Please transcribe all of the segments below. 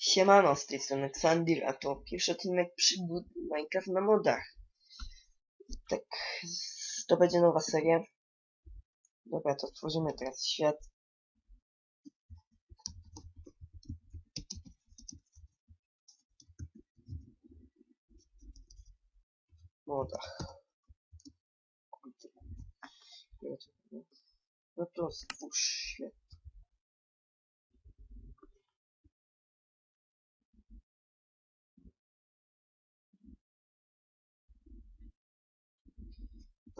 Siemano, z tej strony Xandir, a to pierwszy odcinek przygód Minecraft na modach. Tak, to będzie nowa seria. Dobra, to tworzymy teraz świat. Modach. No to stwórz świat.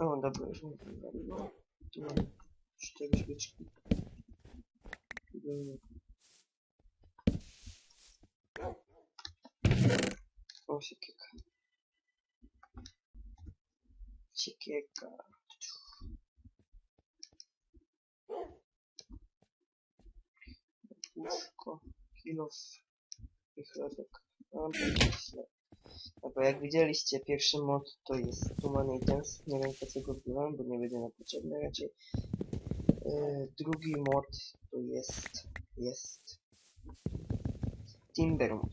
O, dobra, już mam no, Tu mam cztery świeczki. O, siekierka. Siekierka. Łóżko, kilof. Mam pomysł. Dobra, jak widzieliście, pierwszy mod to jest Tuman Agents. Nie wiem po co go wziąłem, bo nie będzie nam potrzebny raczej. Yy, drugi mod to jest... jest... Timber mod.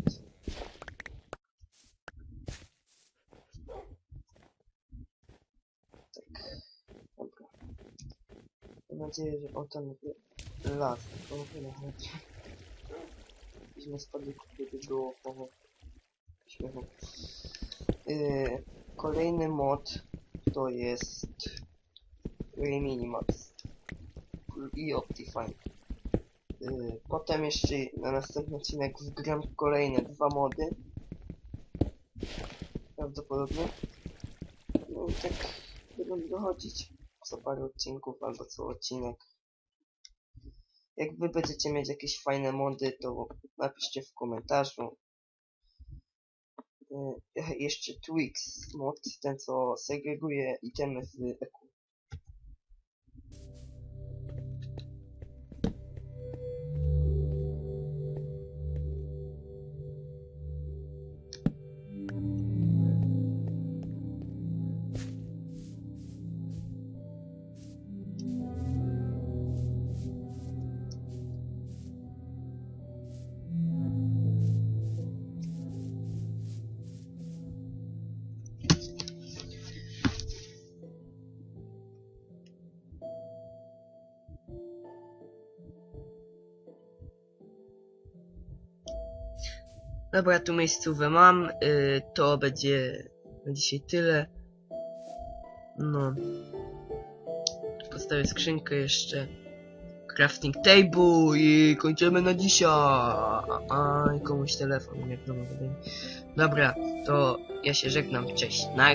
Tak, dobra. Mam nadzieję, że on tam las. Mówię na razie. Byśmy spadli, kiedy było Yy, kolejny mod to jest Remini Mods i Optifine. Yy, potem jeszcze na następny odcinek wgram kolejne dwa mody. Prawdopodobnie. No i tak będą dochodzić co parę odcinków albo co odcinek. Jak wy będziecie mieć jakieś fajne mody, to napiszcie w komentarzu. Jeszcze Twix mod, ten co segreguje itemy w eku. Dobra, tu miejscówę mam, y, to będzie na dzisiaj tyle. No. Postawię skrzynkę jeszcze. Crafting table i kończymy na dzisiaj. A, komuś telefon, jak to. Dobra, to ja się żegnam, cześć. Na